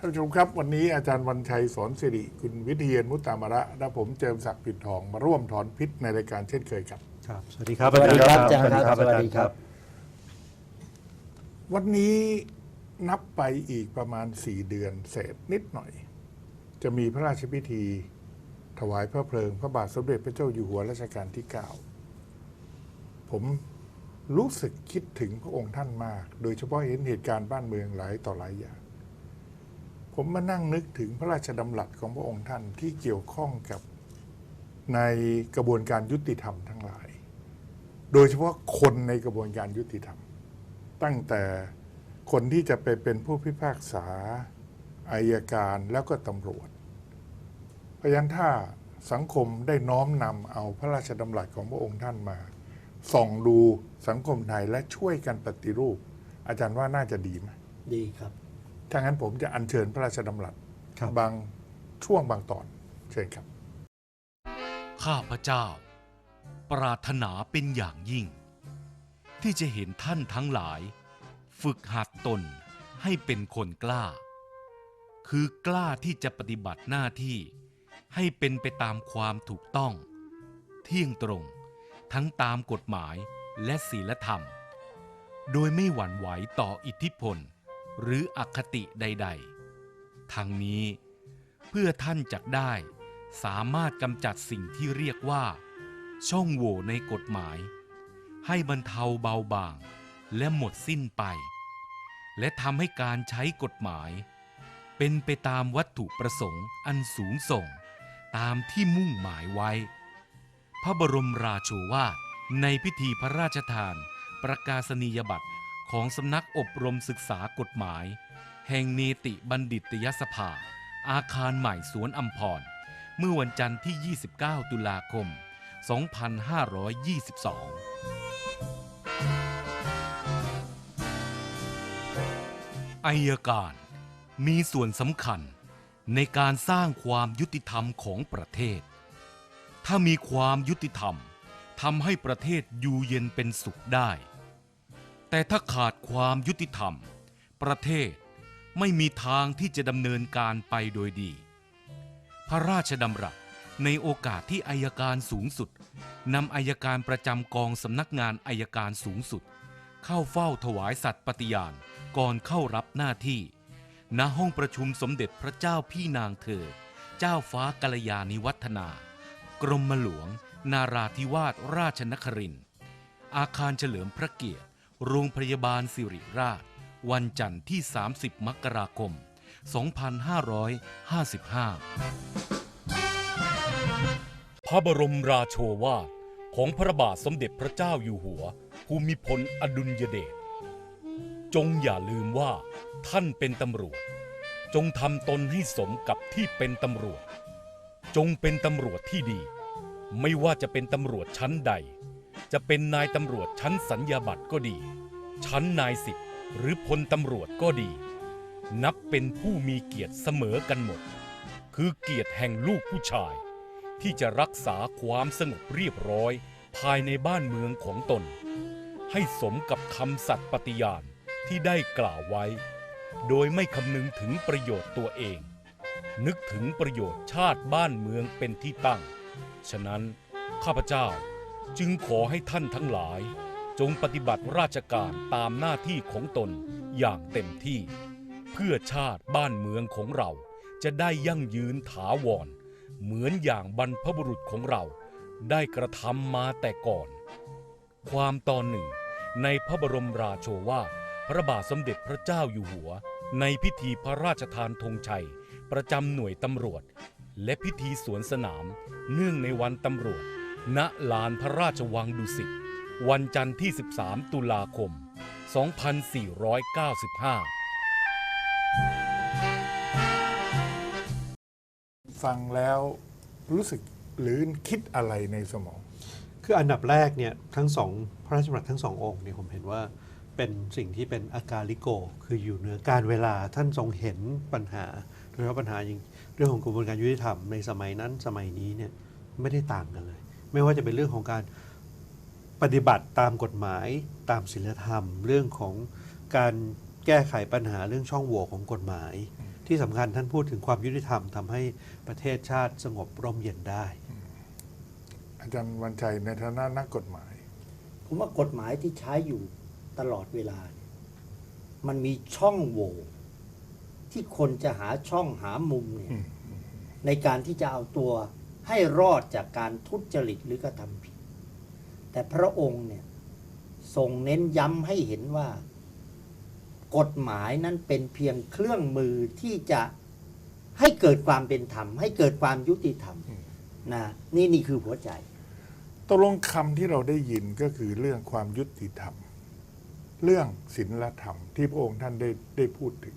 ท่านผู้ชมครับวันนี้อาจารย์วันชัยสอนสิริคุณวิเทียนมุตตามะระและผมเจิมศักดิ์ปิดทองมาร่วมถอนพิษในรายการเช่นเคยครับ ครับ สวัสดีครับสวัสดีครับอาจารย์สวัสดีครับครับอาจารย์ครับ วันนี้นับไปอีกประมาณสี่เดือนเศษนิดหน่อย จะมีพระราชพิธี ถวายพระเพลิง พระบาทสมเด็จพระเจ้าอยู่หัวรัชกาลที่9ผมรู้สึกคิดถึงพระองค์ท่านมาก โดยเฉพาะเห็นเหตุการณ์บ้านเมืองหลายต่อหลายอย่าง ผมมานั่งนึกถึงพระราชดำรัสของพระองค์ท่านที่เกี่ยวข้องกับในกระบวนการยุติธรรมทั้งหลาย โดยเฉพาะคนในกระบวนการยุติธรรม ตั้งแต่คนที่จะไปเป็นผู้พิพากษาอายการแล้วก็ตำรวจเพราะฉะนั้นถ้าสังคมได้น้อมนำเอาพระราชดำรัสของพระองค์ท่านมา ส่องดูสังคมไทยและช่วยกันปฏิรูป อาจารย์ว่าน่าจะดีไหมดีครับ ถ้างั้นผมจะอัญเชิญพระราชดำรัสครับ บางช่วงบางตอนเชิญครับ ข้าพเจ้า ปรารถนาเป็นอย่างยิ่ง ที่จะเห็นท่านทั้งหลาย ฝึกหัดตนให้เป็นคนกล้า คือกล้าที่จะปฏิบัติหน้าที่ให้เป็นไปตามความถูกต้อง เที่ยงตรงทั้งตามกฎหมายและศีลธรรม โดยไม่หวั่นไหวต่ออิทธิพล หรืออคติใด ๆ ทั้งนี้เพื่อท่านจักได้ สามารถกำจัดสิ่งที่เรียกว่า ช่องโหว่ในกฎหมาย ให้บรรเทาเบาบางและหมดสิ้นไป และทำให้การใช้กฎหมาย เป็นไปตามวัตถุประสงค์อันสูงส่ง ตามที่มุ่งหมายไว้ พระบรมราโชวาทในพิธีพระราชทาน ประกาศนียบัตร ของสำนักอบรมศึกษากฎหมาย แห่งเนติบัณฑิตยสภา อาคารใหม่สวนอัมพร เมื่อวันจันทร์ที่ 29 ตุลาคม 2522อายการมีส่วนสำคัญในการสร้างความยุติธรรมของประเทศ ถ้ามีความยุติธรรมทำให้ประเทศอยู่เย็นเป็นสุขได้ แต่ถ้าขาดความยุติธรรม ประเทศไม่มีทางที่จะดำเนินการไปโดยดี พระราชดำรัสในโอกาสที่อายการสูงสุดนำอายการประจำกองสำนักงานอายการสูงสุด เข้าเฝ้าถวายสัตย์ปฏิญาณก่อนเข้ารับหน้าที่ ณห้องประชุมสมเด็จพระเจ้าพี่นางเธอ เจ้าฟ้ากัลยาณิวัฒนา กรมหลวง นาราธิวาสราชนครินอาคารเฉลิมพระเกียรติ โรงพยาบาลสิริราช วันจันทร์ที่ 30 มกราคม 2555 พระบรมราโชวาท ของพระบาทสมเด็จพระเจ้าอยู่หัว ภูมิพลอดุลยเดช จงอย่าลืมว่า ท่านเป็นตำรวจ จงทำตนให้สมกับที่เป็นตำรวจ จงเป็นตำรวจที่ดี ไม่ว่าจะเป็นตำรวจชั้นใด จะเป็นนายตำรวจชั้นสัญญาบัตรก็ดี ชั้นนายสิบหรือพลตำรวจก็ดี นับเป็นผู้มีเกียรติเสมอกันหมด คือเกียรติแห่งลูกผู้ชาย ที่จะรักษาความสงบเรียบร้อย ภายในบ้านเมืองของตน ให้สมกับคำสัตย์ปฏิญาณที่ได้กล่าวไว้ โดยไม่คำนึงถึงประโยชน์ตัวเอง นึกถึงประโยชน์ชาติบ้านเมืองเป็นที่ตั้ง ฉะนั้นข้าพเจ้า จึงขอให้ท่านทั้งหลาย จงปฏิบัติราชการตามหน้าที่ของตนอย่างเต็มที่ เพื่อชาติบ้านเมืองของเราจะได้ยั่งยืนถาวร เหมือนอย่างบรรพบุรุษของเราได้กระทำมาแต่ก่อน ความตอนหนึ่ง ในพระบรมราโชวาทพระบาทสมเด็จพระเจ้าอยู่หัว ในพิธีพระราชทานธงชัย ประจำหน่วยตำรวจ และพิธีสวนสนาม เนื่องในวันตำรวจ ณลานพระราชวังดุสิตวันจันทร์ที่ 13 ตุลาคม 2495 ฟังแล้วรู้สึกหรือคิดอะไรในสมอง คืออันดับแรกเนี่ยทั้งสองพระราชบัญญัติทั้งสององค์เนี่ยผมเห็นว่าเป็นสิ่งที่เป็นอาการลิโก คืออยู่เหนือการเวลาท่านทรงเห็นปัญหาโดยเฉพาะปัญหาอย่างเรื่องของกระบวนการยุติธรรมในสมัยนั้นสมัยนี้เนี่ยไม่ได้ต่างกันเลย ไม่ว่าจะเป็นเรื่องของการปฏิบัติตามกฎหมายตามศีลธรรม เรื่องของการแก้ไขปัญหาเรื่องช่องโหว่ของกฎหมาย ที่สำคัญท่านพูดถึงความยุติธรรมทำให้ประเทศชาติสงบร่มเย็นได้ อาจารย์วันชัยในฐานะนักกฎหมาย ผมว่ากฎหมายที่ใช้อยู่ตลอดเวลาเนี่ยมันมีช่องโหว่ที่คนจะหาช่องหามุมเนี่ยอืมในการที่จะเอาตัว ให้รอดจากการทุจริตหรือกระทำผิด แต่พระองค์เนี่ยทรงเน้นย้ำให้เห็นว่า กฎหมายนั้นเป็นเพียงเครื่องมือที่จะให้เกิดความเป็นธรรม ให้เกิดความยุติธรรมนะนี่นี่คือหัวใจตกลงคำที่เราได้ยินก็คือเรื่องความยุติธรรม เรื่องศีลธรรมที่พระองค์ท่านได้ได้พูดถึง